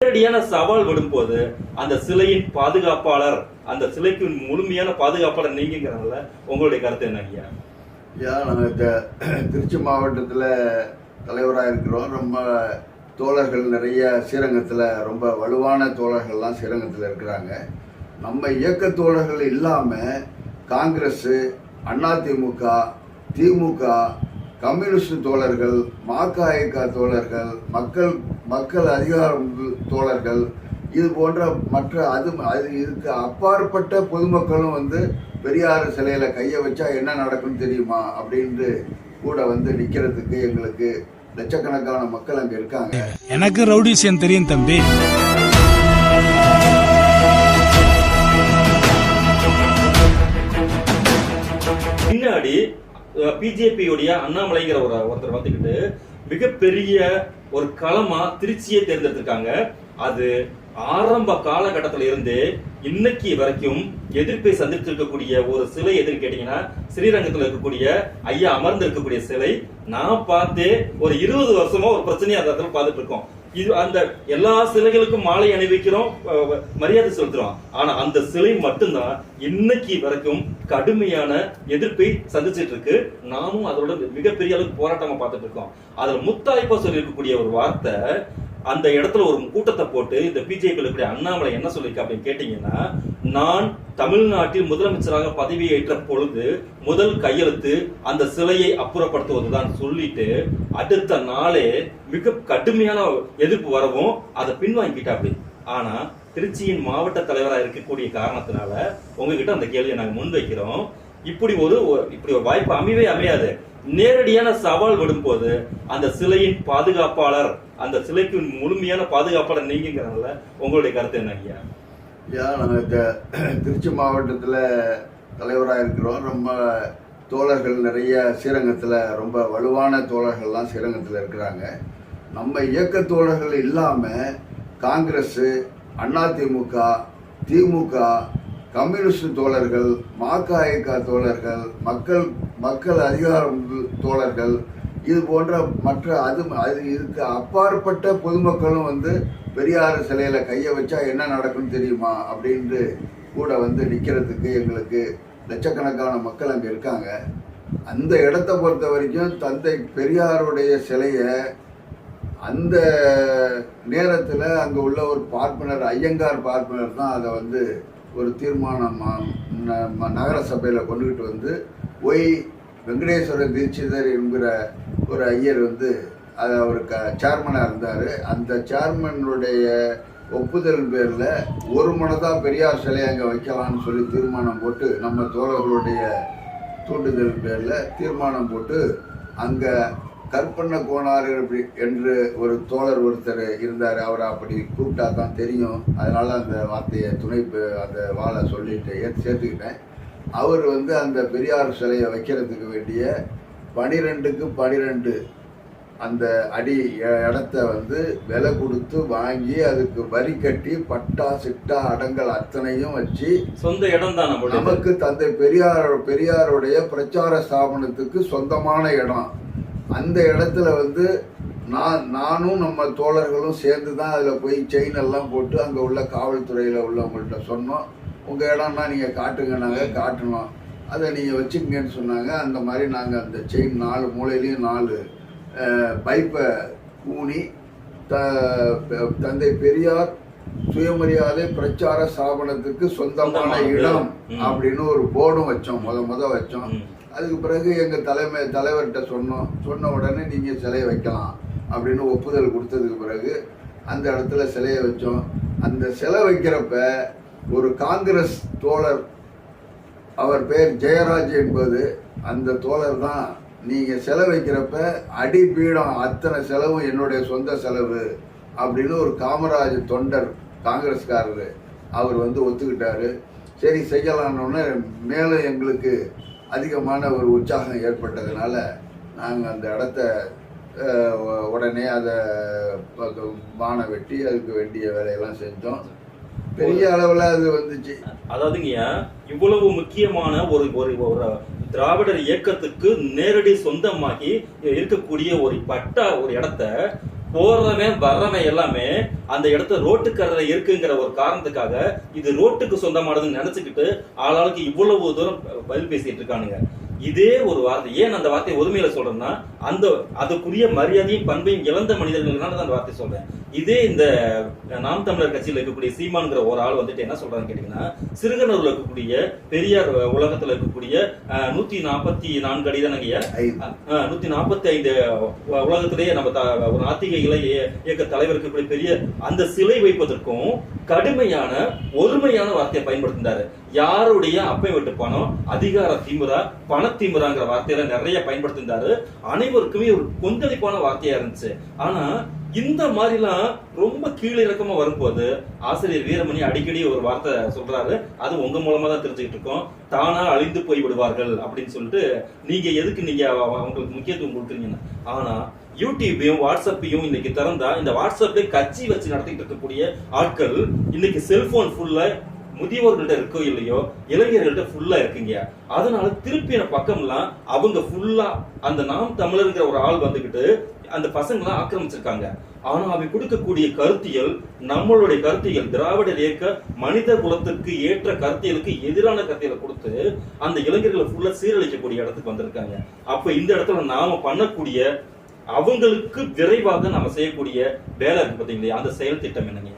நேரடியான சவால் விடும்போது அந்த சிலையின் பாதுகாப்பாளர் அந்த சிலைக்கு முழுமையான பாதுகாப்பாளர் நீங்கிறதுல உங்களுடைய கருத்து என்ன ஐயா? ஐயா நாங்கள் இந்த திருச்சி மாவட்டத்தில் தலைவராக இருக்கிறோம். ரொம்ப தோழர்கள் நிறைய ஸ்ரீரங்கத்தில் ரொம்ப வலுவான தோழர்கள்லாம் ஸ்ரீரங்கத்தில் இருக்கிறாங்க. நம்ம இயக்க தோழர்கள் இல்லாமல் காங்கிரஸ் அதிமுக திமுக கம்யூனிஸ்ட் தோழர்கள் மாக்காயக்கா தோழர்கள் மக்கள் மக்கள் அதிகாரம் தோழர்கள். இது போன்ற மற்ற அது அது இதுக்கு அப்பாற்பட்ட பொதுமக்களும் வந்து பெரியார் சிலையில கையை வச்சா என்ன நடக்கும்னு தெரியுமா? அப்படின்ட்டு கூட வந்து நிக்கிறதுக்கு எங்களுக்கு லட்சக்கணக்கான மக்கள் அங்க இருக்காங்க. எனக்கு ரவுடிசியம் தெரியும் தம்பி. பின்னாடி பிஜேபி உடைய அண்ணாமலைங்கிற ஒரு ஒருத்தர் வந்துக்கிட்டு மிகப்பெரிய ஒரு களமா திருச்சியை தேர்ந்தெடுத்திருக்காங்க. அது ஆரம்ப காலகட்டத்தில இருந்து இன்னைக்கு வரைக்கும் எதிர்ப்பை சந்தித்திருக்கக்கூடிய ஒரு சிலை எதுன்னு கேட்டீங்கன்னா ஸ்ரீரங்கத்துல இருக்கக்கூடிய ஐயா அமர்ந்து இருக்கக்கூடிய சிலை. நான் பார்த்தே ஒரு இருபது வருஷமா ஒரு பிரச்சனையா அந்த இடத்துல பார்த்துட்டு இருக்கோம். இது அந்த எல்லா சிலைகளுக்கும் மாலை அணிவிக்கிறோம் மரியாதை செலுத்துறோம். ஆனா அந்த சிலை மட்டும்தான் இன்னைக்கு வரைக்கும் கடுமையான எதிர்ப்பை சந்திச்சிட்டு இருக்கு நாமும் அதோட மிகப்பெரிய அளவுக்கு போராட்டமா பார்த்துட்டு இருக்கோம் அதுல முத்தாய்ப்பா சொல்லியிருக்கக்கூடிய ஒரு வார்த்தை அந்த இடத்துல ஒரு கூட்டத்தை போட்டு இந்த பிஜேபி இருக்கக்கூடிய அண்ணாமலை என்ன சொல்லியிருக்க அப்படின்னு கேட்டீங்கன்னா நான் தமிழ்நாட்டில் முதலமைச்சராக பதவியேற்ற பொழுது முதல் கையெழுத்து அந்த சிலையை அப்புறப்படுத்துவதுதான் சொல்லிட்டு அடுத்த நாளே மிக கடுமையான எதிர்ப்பு வரவும் அதை பின்வாங்கிட்டாப்படி ஆனா திருச்சியின் மாவட்ட தலைவராக இருக்கக்கூடிய காரணத்தினால உங்ககிட்ட அந்த கேள்வியை நாங்கள் முன்வைக்கிறோம் இப்படி ஒரு இப்படி ஒரு வாய்ப்பு அமையவே அமையாது. நேரடியான சவால் விடும்போது அந்த சிலையின் பாதுகாப்பாளர் அந்த சிலைக்கு முழுமையான பாதுகாப்பாளர் நீங்கிறதுல உங்களுடைய கருத்து என்ன ஐயா? ஐயா நாங்கள் திருச்சி மாவட்டத்தில் தலைவராக இருக்கிறோம். ரொம்ப தோழர்கள் நிறைய ஸ்ரீரங்கத்தில் ரொம்ப வலுவான தோழர்கள்லாம் ஸ்ரீரங்கத்தில் இருக்கிறாங்க. நம்ம இயக்க தோழர்கள் இல்லாமல் காங்கிரஸு அதிமுக திமுக கம்யூனிஸ்ட் தோழர்கள் மகாயக தோழர்கள் மக்கள் மக்கள் அதிகாரம் தோழர்கள் இது போன்ற மற்ற அது அது இதுக்கு அப்பாற்பட்ட பொதுமக்களும் வந்து பெரியார் சிலையில் கையை வச்சா என்ன நடக்கும்னு தெரியுமா? அப்படின்ட்டு கூட வந்து நிற்கிறதுக்கு எங்களுக்கு லட்சக்கணக்கான மக்கள் அங்கே இருக்காங்க. அந்த இடத்த பொறுத்த வரைக்கும் தந்தை பெரியாருடைய சிலையை அந்த நேரத்தில் அங்கே உள்ள ஒரு பார்ப்பனர் ஐயங்கார் பார்ப்பனர் தான் அதை வந்து ஒரு தீர்மானம் நகரசபையில் நகர சபையில் கொண்டுகிட்டு வந்து ஒய் வெங்கடேஸ்வர தீட்சிதர் என்கிற ஒரு ஐயர் வந்து அது அவர் க சேர்மனாக இருந்தார். அந்த சேர்மனுடைய ஒப்புதல் பேரில் ஒரு மனதாக பெரியார் சிலையை அங்கே வைக்கலாம்னு சொல்லி தீர்மானம் போட்டு நம்ம தோழர்களுடைய தூண்டுதல் பேரில் தீர்மானம் போட்டு அங்கே கற்பண்ண கோனார் என்று ஒரு தோழர் ஒருத்தர் இருந்தார். அவர் அப்படி கூப்பிட்டா தான் தெரியும். அதனால் அந்த வார்த்தையை துணை அந்த வாழை சொல்லிட்டு ஏற்று சேர்த்துக்கிட்டேன். அவர் வந்து அந்த பெரியார் சிலையை வைக்கிறதுக்கு வேண்டிய பனிரெண்டுக்கு பனிரெண்டு அந்த அடி இடத்த வந்து விலை கொடுத்து வாங்கி அதுக்கு வரி கட்டி பட்டா சிட்டா அடங்கல் அத்தனையும் வச்சு சொந்த இடம் தான் நமக்கு தந்தை பெரியார் பெரியாருடைய பிரச்சார ஸ்தாபனத்துக்கு சொந்தமான இடம். அந்த இடத்துல வந்து நான் நானும் நம்ம தோழர்களும் சேர்ந்து தான் அதில் போய் செயின் எல்லாம் போட்டு அங்கே உள்ள காவல்துறையில் உள்ளவங்கள்ட்ட சொன்னோம். உங்கள் இடம்னா நீங்கள் காட்டுங்க நாங்கள் காட்டணும். அதை நீங்கள் வச்சுக்கங்கன்னு சொன்னாங்க. அந்த மாதிரி நாங்கள் அந்த செயின் நாலு மூலையிலையும் நாலு பைப்பை ஊனி த தந்தை பெரியார் சுயமரியாதை பிரச்சார ஸ்தாபனத்துக்கு சொந்தமான இடம். அப்படின்னு ஒரு போர்டும் வச்சோம் முத முத வச்சோம். அதுக்கு பிறகு எங்கள் தலைமை தலைவர்கிட்ட சொன்னோம் சொன்ன உடனே நீங்கள் சிலையை வைக்கலாம் அப்படின்னு ஒப்புதல் கொடுத்ததுக்கு பிறகு அந்த இடத்துல சிலையை வச்சோம் அந்த சிலை வைக்கிறப்ப ஒரு காங்கிரஸ் தோழர் அவர் பேர் ஜெயராஜ் என்பது அந்த தோழர் தான் நீங்கள் செலவைக்கிறப்ப அடி பீடம் அத்தனை செலவும் என்னுடைய சொந்த செலவு அப்படின்னு ஒரு காமராஜ் தொண்டர் காங்கிரஸ்காரர் அவர் வந்து ஒத்துக்கிட்டாரு. சரி செய்யலான்னொன்னே மேலும் எங்களுக்கு அதிகமான ஒரு உற்சாகம் ஏற்பட்டதுனால நாங்கள் அந்த இடத்த உடனே அதை பானை வெட்டி அதுக்கு வேண்டிய வேலையெல்லாம் செஞ்சோம். பெரிய அளவில் அது வந்துச்சு. அதாவதுங்கய்யா இவ்வளவு முக்கியமான ஒரு ஒரு ஒரு திராவிடர் இயக்கத்துக்கு நேரடி சொந்தமாகி இருக்கக்கூடிய ஒரு பட்டா ஒரு இடத்த போறவன் வர்றவன் எல்லாமே அந்த இடத்த ரோட்டுக்கரையில இருக்குங்கிற ஒரு காரணத்துக்காக இது ரோட்டுக்கு சொந்தமானதுன்னு நினைச்சுக்கிட்டு ஆளாளுக்கு இவ்வளவு தூரம் பதில் பேசிட்டு இருக்கானுங்க. இதே ஒரு வார்த்தை. ஏன் அந்த வார்த்தையை ஒருமையில சொல்றேன்னா அந்த அதுக்குரிய மரியாதையும் பண்பையும் இழந்த மனிதர்கள்னால தான் அந்த வார்த்தை சொல்றேன் இதே இந்த நாம் தமிழர் கட்சியில் இருக்கக்கூடிய சீமான்ங்கிற ஒரு ஆள் வந்துட்டு என்ன சொல்றான்னு கேட்டீங்கன்னா சிறுகனூர்ல இருக்கக்கூடிய பெரியார் உலகத்துல இருக்கக்கூடிய நூத்தி நாற்பத்தி நான்கு அடி. அஹ், நூத்தி நாற்பத்தி ஐந்து உலகத்திலேயே நம்ம ஒரு நாத்திக இலை இயக்க தலைவருக்கு இருக்கக்கூடிய பெரிய அந்த சிலை வைப்பதற்கும் கடுமையான ஒருமையான வார்த்தையை பயன்படுத்தினாரு யாருடைய அப்பை விட்டு பணம் அதிகார திமுறா பண திமுறாங்கிற வார்த்தையில நிறைய பயன்படுத்தியிருந்தாரு அனைவருக்குமே ஒரு கொந்தளிப்பான வார்த்தையா இருந்துச்சு. ஆனா இந்த மாதிரிலாம் ரொம்ப கீழிறக்கமா வரும்போது ஆசிரியர் வீரமணி அடிக்கடி ஒரு வார்த்தை சொல்றாரு. அது உங்க மூலமா தான் தெரிஞ்சுக்கிட்டு இருக்கோம். தானா அழிந்து போய் விடுவார்கள் அப்படின்னு சொல்லிட்டு நீங்க எதுக்கு நீங்க அவங்களுக்கு முக்கியத்துவம் கொடுக்குறீங்கன்னு. ஆனா யூடியூபையும் வாட்ஸ்அப்பையும் இன்னைக்கு திறந்தா இந்த வாட்ஸ்அப்ல கட்சி வச்சு நடத்திட்டு இருக்கக்கூடிய ஆட்கள் இன்னைக்கு செல்போன் ஃபுல்ல முதியவர்கள்ட்ட இருக்கோ இல்லையோ இளைஞர்கள்ட்ட ஃபுல்லா இருக்குங்க. அதனால திருப்பின பக்கம்லாம் அவங்க ஃபுல்லா அந்த நாம் தமிழர்ங்கிற ஒரு ஆள் வந்துகிட்டு அந்த பசங்களாம் ஆக்கிரமிச்சிருக்காங்க. ஆனா அவை கொடுக்கக்கூடிய கருத்தியல் நம்மளுடைய கருத்தியல் திராவிடர் இயக்க மனித குலத்திற்கு ஏற்ற கருத்தியலுக்கு எதிரான கருத்தியலை கொடுத்து அந்த இளைஞர்களை ஃபுல்லா சீரழிக்கக்கூடிய இடத்துக்கு வந்திருக்காங்க. அப்ப இந்த இடத்துல நாம பண்ணக்கூடிய அவங்களுக்கு விரைவாக நம்ம செய்யக்கூடிய வேலை இருக்கு பார்த்தீங்களா அந்த செயல் திட்டம் என்னங்க?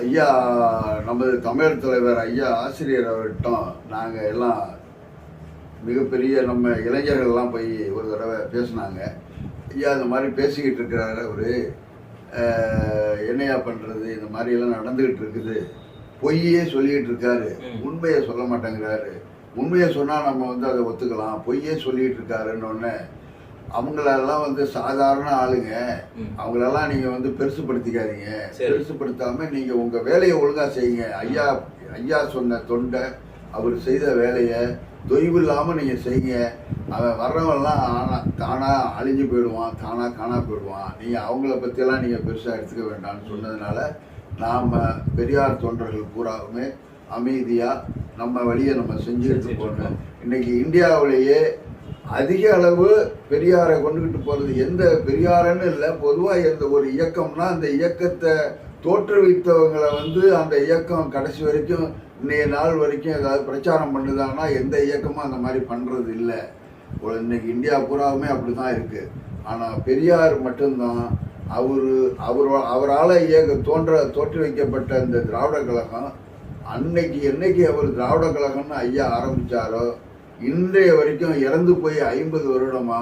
ஐயா நமது தமிழர் தலைவர் ஐயா ஆசிரியர் அவர்கிட்டம். நாங்கள் எல்லாம் மிகப்பெரிய நம்ம இளைஞர்கள்லாம் போய் ஒரு தடவை பேசினாங்க. ஐயா இந்த மாதிரி பேசிக்கிட்டு இருக்கிறாரு அவரு. என்னையா பண்ணுறது இந்த மாதிரி எல்லாம் நடந்துக்கிட்டு இருக்குது. பொய்யே சொல்லிக்கிட்டு இருக்காரு. உண்மையை சொல்ல மாட்டேங்கிறாரு. உண்மையை சொன்னால் நம்ம வந்து அதை ஒத்துக்கலாம். பொய்யே சொல்லிட்டு இருக்காருன்னு அவங்களெல்லாம் வந்து சாதாரண ஆளுங்க. அவங்களெல்லாம் நீங்க வந்து பெருசுப்படுத்திக்காதீங்க. பெருசுப்படுத்தாம நீங்க உங்க வேலையை ஒழுங்கா செய்யுங்க. ஐயா ஐயா சொன்ன தொண்டை அவர் செய்த வேலையை தொய்வு இல்லாம நீங்க செய்யுங்க. அவன் வர்றவன்லாம் ஆனா தானா அழிஞ்சு போயிடுவான் தானா காணா போயிடுவான். நீங்க அவங்கள பத்தியெல்லாம் நீங்க பெருசா எடுத்துக்க வேண்டாம்னு சொன்னதுனால நாம பெரியார் தொண்டர்கள் பூராவுமே அமைதியா நம்ம வழியை நம்ம செஞ்சுட்டு போகணும் இன்னைக்கு இந்தியாவிலேயே அதிக அளவு பெரியாரை கொண்டுகிட்டு போகிறது எந்த பெரியாரன்னு இல்லை. பொதுவாக எந்த ஒரு இயக்கம்னா அந்த இயக்கத்தை தோற்றுவித்தவங்களை வந்து அந்த இயக்கம் கடைசி வரைக்கும் இன்னைய நாள் வரைக்கும் ஏதாவது பிரச்சாரம் பண்ணுதான்னா எந்த இயக்கமும் அந்த மாதிரி பண்ணுறது இல்லை. ஒரு இன்னைக்கு இந்தியா பூராவுமே அப்படிதான் இருக்குது ஆனால் பெரியார் மட்டும்தான் அவர் அவர் அவரால் இயக்க தோன்ற தோற்று வைக்கப்பட்ட இந்த திராவிட கழகம் அன்னைக்கு என்னைக்கு அவர் திராவிட கழகம்னு ஐயா ஆரம்பித்தாரோ இன்றைய வரைக்கும் இறந்து போய் ஐம்பது வருடமா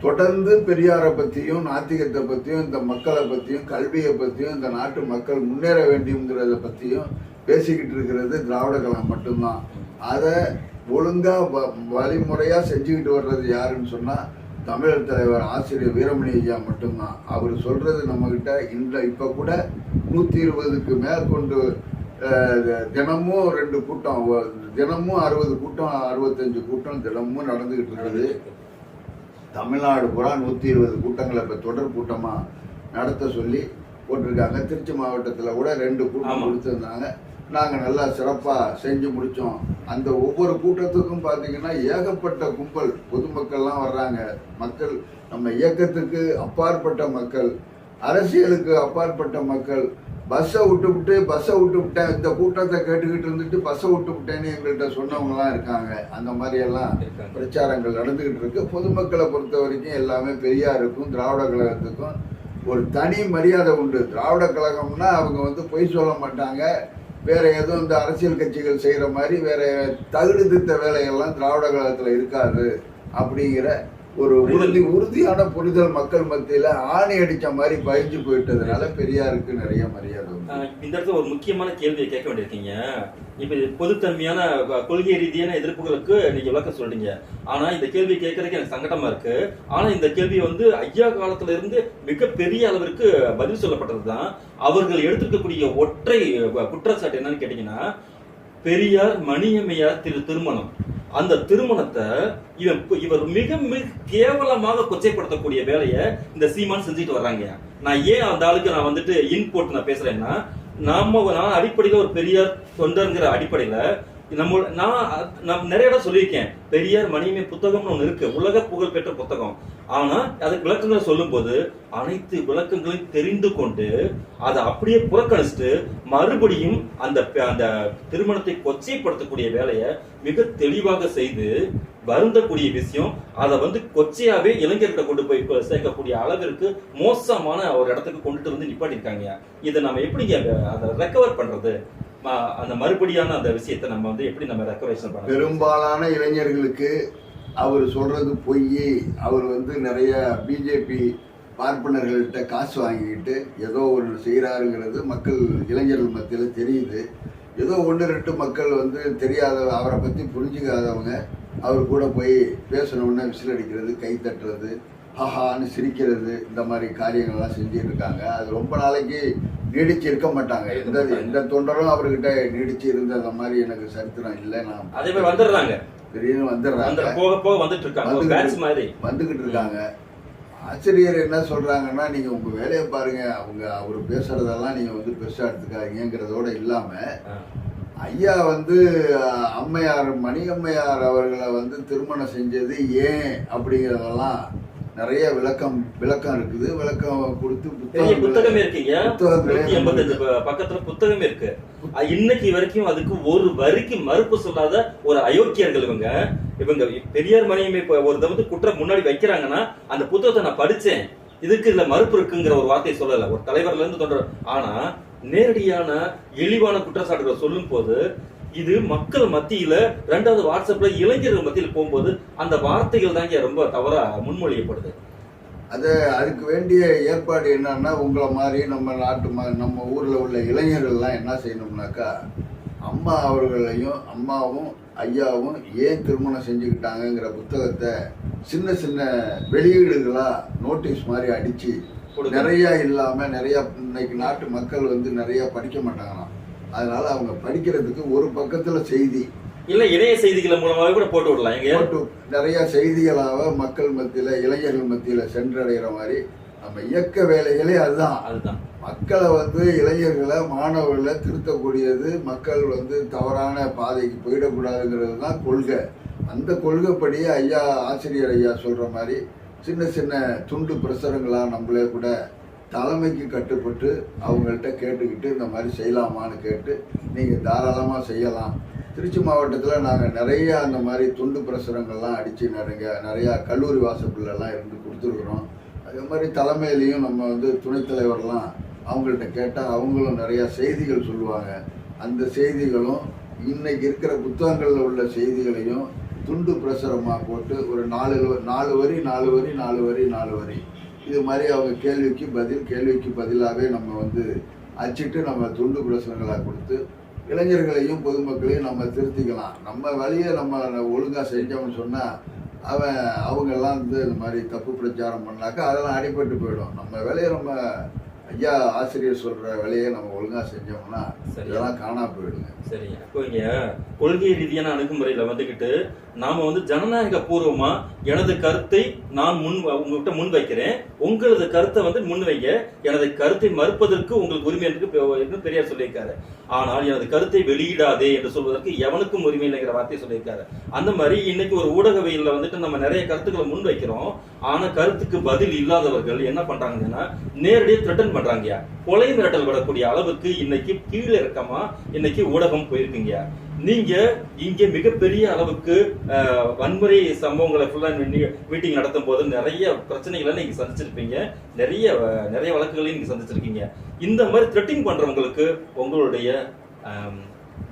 தொடர்ந்து பெரியாரை பற்றியும் நாத்திகத்தை பற்றியும் இந்த மக்களை பற்றியும் கல்வியை பற்றியும் இந்த நாட்டு மக்கள் முன்னேற வேண்டியங்கிறத பற்றியும் பேசிக்கிட்டு இருக்கிறது திராவிட கழகம் மட்டும்தான். அதை ஒழுங்காக வ வழிமுறையாக செஞ்சுக்கிட்டு வர்றது யாருன்னு சொன்னால் தமிழர் தலைவர் ஆசிரியர் வீரமணி ஐயா மட்டும்தான். அவர் சொல்கிறது நம்மக்கிட்ட இந்த இப்போ கூட நூற்றி இருபதுக்கு மேற்கொண்டு தினமும் ரெண்டு கூட்டம் தினமும் அறுபது கூட்டம் அறுபத்தஞ்சு கூட்டம் தினமும் நடந்துகிட்டு இருக்குது. தமிழ்நாடு பூரா நூற்றி இருபது கூட்டங்களை இப்போ தொடர் கூட்டமாக நடத்த சொல்லி போட்டிருக்காங்க. திருச்சி மாவட்டத்தில் கூட ரெண்டு கூட்டம். கொடுத்துருந்தாங்க. நாங்கள் நல்லா சிறப்பாக செஞ்சு முடித்தோம் அந்த ஒவ்வொரு கூட்டத்துக்கும் பார்த்தீங்கன்னா ஏகப்பட்ட கும்பல் பொதுமக்கள்லாம் வர்றாங்க. மக்கள் நம்ம இயக்கத்துக்கு அப்பாற்பட்ட மக்கள் அரசியலுக்கு அப்பாற்பட்ட மக்கள் பஸ்ஸை விட்டு விட்டு பஸ்ஸை விட்டு விட்டேன் இந்த கூட்டத்தை கேட்டுக்கிட்டு இருந்துட்டு பஸ்ஸை விட்டு விட்டேன்னு எங்கள்கிட்ட சொன்னவங்கலாம் இருக்காங்க. அந்த மாதிரி எல்லாம் இருக்காங்க. பிரச்சாரங்கள் நடந்துகிட்டு இருக்கு. பொதுமக்களை பொறுத்த வரைக்கும் எல்லாமே பெரியாருக்கும் திராவிட கழகத்துக்கும் ஒரு தனி மரியாதை உண்டு. திராவிட கழகம்னா அவங்க வந்து பொய் சொல்ல மாட்டாங்க. வேற எதுவும் இந்த அரசியல் கட்சிகள் செய்யற மாதிரி வேற தகுடு திட்ட வேலைகள்லாம் திராவிட கழகத்துல இருக்காது அப்படிங்கிற ஒரு உறுதி உறுதியான புரிதல் மக்கள் மத்தியில ஆணி அடிச்ச மாதிரி பயஞ்சு போயிட்டதுனால பெரியாருக்கு நிறைய மரியாதை இந்த இடத்துல ஒரு முக்கியமான கேள்வியை கேட்க வேண்டியிருக்கீங்க. இப்ப இது பொதுத்தன்மையான கொள்கை ரீதியான எதிர்ப்புகளுக்கு நீங்க விளக்கம் சொல்றீங்க. ஆனா இந்த கேள்வி கேட்கறதுக்கு எனக்கு சங்கடமா இருக்கு. ஆனா இந்த கேள்வி வந்து ஐயா காலத்துல இருந்து மிகப்பெரிய அளவிற்கு பதில் சொல்லப்பட்டதுதான். அவர்கள் எடுத்திருக்கக்கூடிய ஒற்றை குற்றச்சாட்டு என்னன்னு கேட்டீங்கன்னா பெரியார் மணியம்மையார் திரு திருமணம். அந்த திருமணத்தை இவன் இவர் மிக மிக கேவலமாக கொச்சைப்படுத்தக்கூடிய வேலையை இந்த சீமான் செஞ்சுட்டு வர்றாங்க. நான் ஏன் அந்த ஆளுக்கு நான் வந்துட்டு இன்புட் நான் பேசுறேன்னா நாம நான் அடிப்படையில ஒரு பெரியார் தொண்டர்ங்கிற அடிப்படையில நம்ம நான் நான் நிறைய இடம் சொல்லியிருக்கேன். பெரியார் மணிமே புத்தகம்னு ஒன்று இருக்கு. உலக புகழ் பெற்ற புத்தகம். ஆனா அதுக்கு விளக்கங்களை சொல்லும்போது அனைத்து விளக்கங்களையும் தெரிந்து கொண்டு அதை அப்படியே புறக்கணிச்சுட்டு மறுபடியும் அந்த அந்த திருமணத்தை கொச்சைப்படுத்தக்கூடிய வேலையை மிக தெளிவாக செய்து வருந்தக்கூடிய விஷயம் அதை வந்து கொச்சையாவே இளைஞர்கிட்ட கொண்டு போய் சேர்க்கக்கூடிய அளவிற்கு மோசமான ஒரு இடத்துக்கு கொண்டுட்டு வந்து நிப்பாட்டிருக்காங்க இதை நம்ம எப்படிங்க அதை ரெக்கவர் பண்றது? அந்த மறுபடியான அந்த விஷயத்தை நம்ம வந்து எப்படி நம்ம ரெக்கரேஷன் பண்ண பெரும்பாலான இளைஞர்களுக்கு அவர் சொல்றது பொய் அவர் வந்து நிறைய பிஜேபி பார்ப்பனர்கள்ட்ட காசு வாங்கிக்கிட்டு ஏதோ ஒன்று செய்கிறாருங்கிறது மக்கள் இளைஞர்கள் மத்தியில் தெரியுது. ஏதோ ஒன்று ரெண்டு மக்கள் வந்து தெரியாத அவரை பற்றி புரிஞ்சுக்காதவங்க அவர் கூட போய் பேசணும்னா விசில் அடிக்கிறது கை தட்டுறது ஹஹான்னு சிரிக்கிறது இந்த மாதிரி காரியங்கள்லாம் செஞ்சுட்டு இருக்காங்க அது ரொம்ப நாளைக்கு நீடிச்சு இருக்க மாட்டாங்க. எந்த எந்த தொண்டரும் அவர்கிட்ட நீடிச்சு இருந்த அந்த மாதிரி எனக்கு சரித்திரம் இல்லை. நான் அதே மாதிரி வந்துடுறாங்க. திடீர்னு வந்துடுறாங்க. போக போக வந்துட்டு இருக்காங்க வந்துகிட்டு இருக்காங்க ஆசிரியர் என்ன சொல்றாங்கன்னா நீங்க உங்க வேலையை பாருங்க. அவங்க அவர் பேசுறதெல்லாம் நீங்க வந்து பெருசா எடுத்துக்காதீங்கிறதோட இல்லாம. ஐயா வந்து அம்மையார் மணியம்மையார் அவர்களை வந்து திருமணம் செஞ்சது ஏன் அப்படிங்கிறதெல்லாம் நிறைய விளக்கம் விளக்கம் இருக்குது. விளக்கம் கொடுத்து புத்தகமே இருக்கீங்க. பக்கத்துல புத்தகமே இருக்கு. இன்னைக்கு வரைக்கும் அதுக்கு ஒரு வரிக்கு மறுப்பு சொல்லாத ஒரு அயோக்கியர்கள் இவங்க இவங்க பெரியார் இப்ப ஒரு தவிர குற்றம் முன்னாடி வைக்கிறாங்கன்னா அந்த புத்தகத்தை நான் படிச்சேன். இதுக்கு இதுல மறுப்பு இருக்குங்கிற ஒரு வார்த்தையை சொல்லல. ஒரு தலைவர்ல இருந்து தோன்ற ஆனா நேரடியான இழிவான குற்றச்சாட்டுகளை சொல்லும் போது இது மக்கள் மத்தியில ரெண்டாவது வாட்ஸ்அப்ல இளைஞர்கள் மத்தியில போகும்போது அந்த வார்த்தைகள் தாங்க ரொம்ப தவறா முன்மொழியப்படுது அது அதுக்கு வேண்டிய ஏற்பாடு என்னன்னா உங்களை மாதிரி நம்ம நாட்டு ம நம்ம ஊரில் உள்ள இளைஞர்கள்லாம் என்ன செய்யணும்னாக்கா அம்மா அவர்களையும் அம்மாவும் ஐயாவும் ஏன் திருமணம் செஞ்சுக்கிட்டாங்கங்கிற புத்தகத்தை சின்ன சின்ன வெளியீடுகளா நோட்டீஸ் மாதிரி அடிச்சு. நிறைய இல்லாம நிறைய இன்னைக்கு நாட்டு மக்கள் வந்து நிறைய படிக்க மாட்டாங்களாம் அதனால அவங்க படிக்கிறதுக்கு ஒரு பக்கத்துல செய்தி இல்ல இணைய செய்திகள் மூலமாவே கூட போட்டு விடலாம். எங்க? போட்டு நிறைய செய்திகளாக மக்கள் மத்தியில இளைஞர்கள் மத்தியில சென்றடைகிற மாதிரி நம்ம இயக்க வேலைகளே அதுதான். அதுதான். மக்களை வந்து இளைஞர்களை மாணவர்களை திருத்தக்கூடியது மக்கள் வந்து தவறான பாதைக்கு போயிடக்கூடாதுங்கிறது தான் கொள்கை. அந்த கொள்கைப்படி ஐயா ஆசிரியர் ஐயா சொல்ற மாதிரி சின்ன சின்ன துண்டு பிரசுரங்களா நம்மளே கூட தலைமைக்கு கட்டுப்பட்டு அவங்கள்ட்ட கேட்டுக்கிட்டு இந்த மாதிரி செய்யலாமான்னு கேட்டு நீங்கள் தாராளமாக செய்யலாம். திருச்சி மாவட்டத்தில் நாங்கள் நிறைய அந்த மாதிரி துண்டு பிரசுரங்கள்லாம் அடித்து நிறைய நிறையா கல்லூரி வாசப்பிலெல்லாம் இருந்து கொடுத்துருக்குறோம். அதே மாதிரி தலைமையிலையும் நம்ம வந்து துணைத் தலைவர்லாம் அவங்கள்ட்ட கேட்டால் அவங்களும் நிறையா செய்திகள் சொல்லுவாங்க. அந்த செய்திகளும் இன்னைக்கு இருக்கிற புத்தகங்களில் உள்ள செய்திகளையும் துண்டு பிரசுரமாக போட்டு ஒரு நாலு நாலு வரி நாலு வரி நாலு வரி நாலு வரி இது மாதிரி அவங்க கேள்விக்கு பதில் கேள்விக்கு பதிலாகவே நம்ம வந்து அச்சிட்டு நம்ம துண்டு பிரசுரங்களாக கொடுத்து இளைஞர்களையும் பொதுமக்களையும் நம்ம திருத்திக்கலாம். நம்ம வழியை நம்ம ஒழுங்காக செஞ்சோம்னு சொன்னால் அவன் அவங்கெல்லாம் வந்து இந்த மாதிரி தப்பு பிரச்சாரம் பண்ணாக்கா அதெல்லாம் அடிபட்டு போயிடும். நம்ம வேலையை நம்ம ஐயா ஆசிரியர் சொல்கிற வேலையை நம்ம ஒழுங்காக செஞ்சோம்னா. இதெல்லாம் காணா போயிடுங்க. சரி அப்போ இங்க கொள்கை ரீதியான அணுகுமுறையில வந்துகிட்டு நாம வந்து ஜனநாயக பூர்வமா எனது கருத்தை நான் முன் உங்ககிட்ட முன் வைக்கிறேன். உங்களது கருத்தை வந்து முன் வைங்க. எனது கருத்தை மறுப்பதற்கு உங்களுக்கு உரிமை என்று பெரியார் சொல்லியிருக்காரு. ஆனால் எனது கருத்தை வெளியிடாதே என்று சொல்வதற்கு எவனுக்கும் உரிமை இல்லைங்கிற வார்த்தையை சொல்லியிருக்காரு. அந்த மாதிரி இன்னைக்கு ஒரு ஊடகவியல்ல வந்துட்டு நம்ம நிறைய கருத்துக்களை முன் வைக்கிறோம். ஆனா கருத்துக்கு பதில் இல்லாதவர்கள் என்ன பண்றாங்கன்னா நேரடியாக த்ரெட்டன் பண்றாங்க கொலை மிரட்டல் விடக்கூடிய அளவுக்கு இன்னைக்கு கீழே இறக்கமா இன்னைக்கு ஊடகம் போயிருக்கீங்க நீங்க இங்க மிகப்பெரிய அளவுக்கு வன்முறை சம்பவங்களை ஃபுல்லா மீட்டிங் நடத்தும் போது நிறைய பிரச்சனைகளை நீங்க சந்திச்சிருப்பீங்க. நிறைய நிறைய வழக்குகளையும் நீங்க சந்திச்சிருக்கீங்க. இந்த மாதிரி த்ரெட்டிங் பண்றவங்களுக்கு உங்களுடைய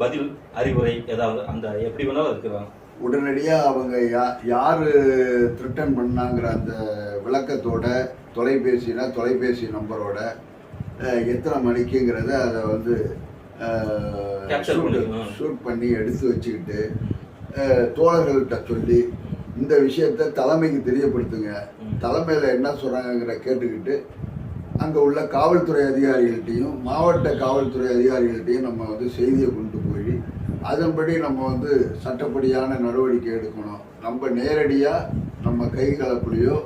பதில் அறிவுரை ஏதாவது அந்த எப்படி வேணாலும் இருக்கலாம். உடனடியாக அவங்க யா யார் த்ரிட்டன் பண்ணாங்கிற அந்த விளக்கத்தோட தொலைபேசினா தொலைபேசி நம்பரோட எத்தனை மணிக்குங்கிறத அதை வந்து ஷூட் பண்ணி எடுத்து வச்சுக்கிட்டு அஹ், தோழர்கள்ட்ட சொல்லி இந்த விஷயத்த தலைமைக்கு தெரியப்படுத்துங்க. தலைமையில் என்ன சொல்கிறாங்கிற கேட்டுக்கிட்டு அங்கே உள்ள காவல்துறை அதிகாரிகள்ட்டையும் மாவட்ட காவல்துறை அதிகாரிகள்ட்டையும் நம்ம வந்து செய்தியை கொண்டு போய் அதன்படி நம்ம வந்து சட்டப்படியான நடவடிக்கை எடுக்கணும். நம்ம நேரடியாக நம்ம கை கலப்புலையோ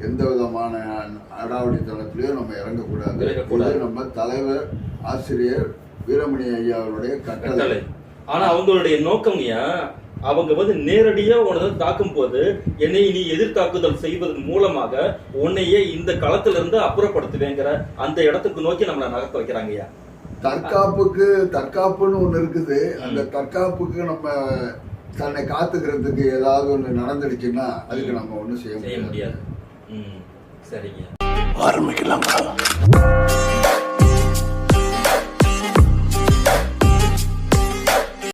எந்த விதமான அடாவடித்தனத்திலையோ நம்ம இறங்கக்கூடாது. நம்ம தலைவர் ஆசிரியர் வீரமணி ஐயா அவருடைய கட்டளை. ஆனா அவங்களுடைய நோக்கம்யா அவங்க வந்து நேரடியா உனது தாக்கும் போது என்னை நீ எதிர்த்தாக்குதல் செய்வதன் மூலமாக உன்னையே இந்த களத்துல இருந்து அப்புறப்படுத்துவேங்கிற அந்த இடத்துக்கு நோக்கி நம்மளை நகர்த்த வைக்கிறாங்கய்யா தற்காப்புக்கு தற்காப்புன்னு ஒன்று இருக்குது. அந்த தற்காப்புக்கு நம்ம தன்னை காத்துக்கிறதுக்கு ஏதாவது ஒன்று நடந்துடுச்சுன்னா அதுக்கு நம்ம ஒன்றும் செய்ய செய்ய முடியாது. சரிங்க. ஆரம்பிக்கலாம்